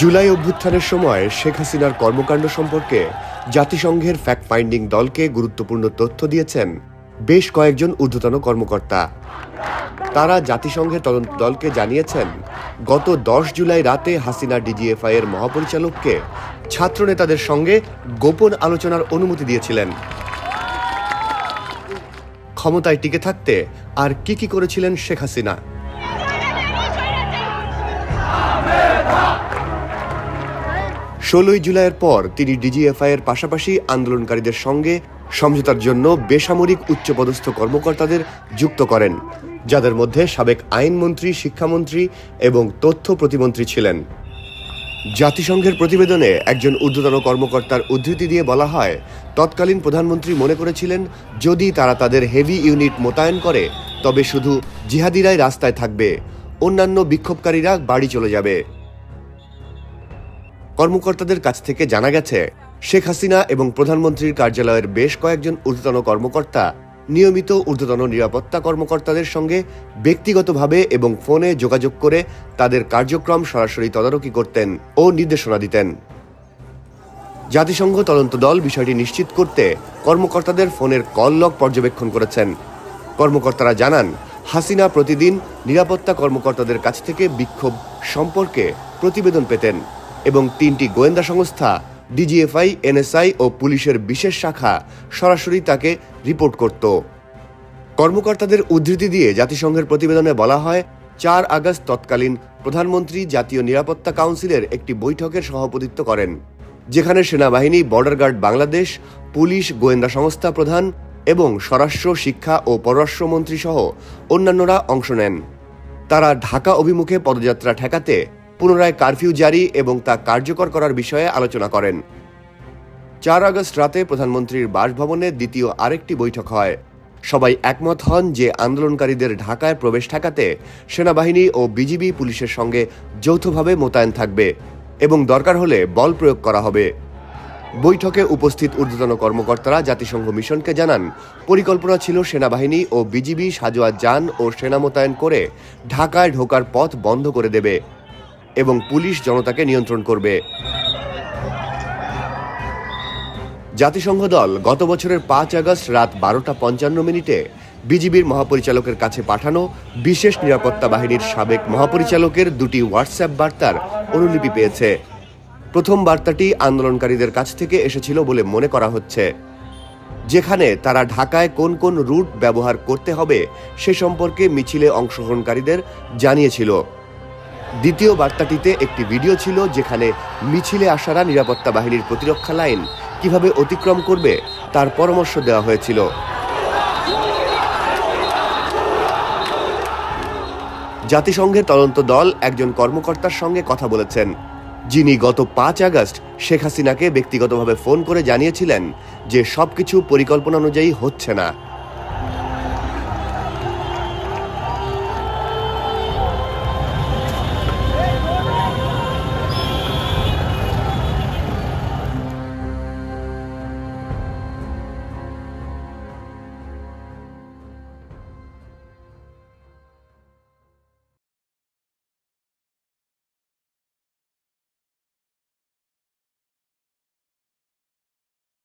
জুলাই অভ্যুত্থানের সময় শেখ হাসিনার কর্মকাণ্ড সম্পর্কে জাতিসংঘের ফ্যাক্ট ফাইন্ডিং দলকে গুরুত্বপূর্ণ তথ্য দিয়েছেন বেশ কয়েকজন ঊর্ধ্বতন কর্মকর্তা। তারা জাতিসংঘের তদন্ত দলকে জানিয়েছেন, গত দশ জুলাই রাতে হাসিনা ডিজিএফআই এর মহাপরিচালককে ছাত্রনেতাদের সঙ্গে গোপন আলোচনার অনুমতি দিয়েছিলেন। ক্ষমতায় টিকে থাকতে আর কি কি করেছিলেন শেখ হাসিনা? ষোলোই জুলাইয়ের পর তিনি ডিজিএফআই এর পাশাপাশি আন্দোলনকারীদের সঙ্গে সমঝোতার জন্য বেসামরিক উচ্চপদস্থ কর্মকর্তাদের যুক্ত করেন, যাদের মধ্যে সাবেক আইনমন্ত্রী, শিক্ষামন্ত্রী এবং তথ্য প্রতিমন্ত্রী ছিলেন। জাতিসংঘের প্রতিবেদনে একজন ঊর্ধ্বতন কর্মকর্তার উদ্ধৃতি দিয়ে বলা হয়, তৎকালীন প্রধানমন্ত্রী মনে করেছিলেন, যদি তারা তাদের হেভি ইউনিট মোতায়েন করে, তবে শুধু জিহাদিরাই রাস্তায় থাকবে, অন্যান্য বিক্ষোভকারীরা বাড়ি চলে যাবে। কর্মকর্তাদের কাছ থেকে জানা গেছে, শেখ হাসিনা এবং প্রধানমন্ত্রীর কার্যালয়ের বেশ কয়েকজন ঊর্ধ্বতন কর্মকর্তা, নিয়মিত ঊর্ধ্বতন নিরাপত্তা কর্মকর্তাদের সঙ্গে ব্যক্তিগতভাবে এবং ফোনে যোগাযোগ করে তাদের কার্যক্রম সরাসরি তদারকি করতেন ও নির্দেশনা দিতেন। জাতিসংঘ তদন্ত দল বিষয়টি নিশ্চিত করতে কর্মকর্তাদের ফোনের কল লগ পর্যবেক্ষণ করেছেন। কর্মকর্তারা জানান, হাসিনা প্রতিদিন নিরাপত্তা কর্মকর্তাদের কাছ থেকে বিক্ষোভ সম্পর্কে প্রতিবেদন পেতেন। এবং তিনটি গোয়েন্দা সংস্থা, ডিজিএফআই, এনএসআই ও পুলিশের বিশেষ শাখা সরাসরি তাকে রিপোর্ট করত। কর্মকর্তাদের উদ্ধৃতি দিয়ে জাতিসংঘের প্রতিবেদনে বলা হয়, চার আগস্ট তৎকালীন প্রধানমন্ত্রী জাতীয় নিরাপত্তা কাউন্সিলের একটি বৈঠকের সভাপতিত্ব করেন, যেখানে সেনাবাহিনী, বর্ডার গার্ড বাংলাদেশ, পুলিশ, গোয়েন্দা সংস্থা প্রধান এবং স্বরাষ্ট্র, শিক্ষা ও পররাষ্ট্রমন্ত্রী সহ অন্যান্যরা অংশ নেন। তারা ঢাকা অভিমুখে পদযাত্রা ঠেকাতে পুনরায় কারফিউ জারি এবং তা কার্যকর করার বিষয়ে আলোচনা করেন। চার আগস্ট রাতে প্রধানমন্ত্রীর বাসভবনে দ্বিতীয় আরেকটি বৈঠক হয়। সবাই একমত হন যে আন্দোলনকারীদের ঢাকায় প্রবেশ ঠেকাতে সেনাবাহিনী ও বিজিবি পুলিশের সঙ্গে যৌথভাবে মোতায়েন থাকবে এবং দরকার হলে বল প্রয়োগ করা হবে। বৈঠকে উপস্থিত ঊর্ধ্বতন কর্মকর্তারা জাতিসংঘ মিশনকে জানান, পরিকল্পনা ছিল সেনাবাহিনী ও বিজিবি সাজোয়া যান ও সেনা মোতায়েন করে ঢাকায় ঢোকার পথ বন্ধ করে দেবে। এবং পুলিশ জনতাকে নিয়ন্ত্রণ করবে। জাতিসংঘ দল গত বছরের পাঁচ আগস্ট রাত বারোটা পঞ্চান্ন মিনিটে বিজিবির মহাপরিচালকের কাছে পাঠানো বিশেষ নিরাপত্তা বাহিনীর সাবেক মহাপরিচালকের দুটি হোয়াটসঅ্যাপ বার্তার অনুলিপি পেয়েছে। প্রথম বার্তাটি আন্দোলনকারীদের কাছ থেকে এসেছিল বলে মনে করা হচ্ছে। যেখানে তারা ঢাকায় কোন কোন রুট ব্যবহার করতে হবে সে সম্পর্কে মিছিলে অংশগ্রহণকারীদের জানিয়েছিল। দ্বিতীয় বার্তাটিতে একটি ভিডিও ছিল যেখানে মিছিলে আসারা নিরাপত্তা বাহিনীর প্রতিরক্ষা লাইন কীভাবে অতিক্রম করবে তার পরামর্শ দেওয়া হয়েছিল। জাতিসংঘের তদন্ত দল একজন কর্মকর্তার সঙ্গে কথা বলেছেন। যিনি গত পাঁচ আগস্ট শেখ হাসিনাকে ব্যক্তিগতভাবে ফোন করে জানিয়েছিলেন যে সবকিছু পরিকল্পনা অনুযায়ী হচ্ছে না।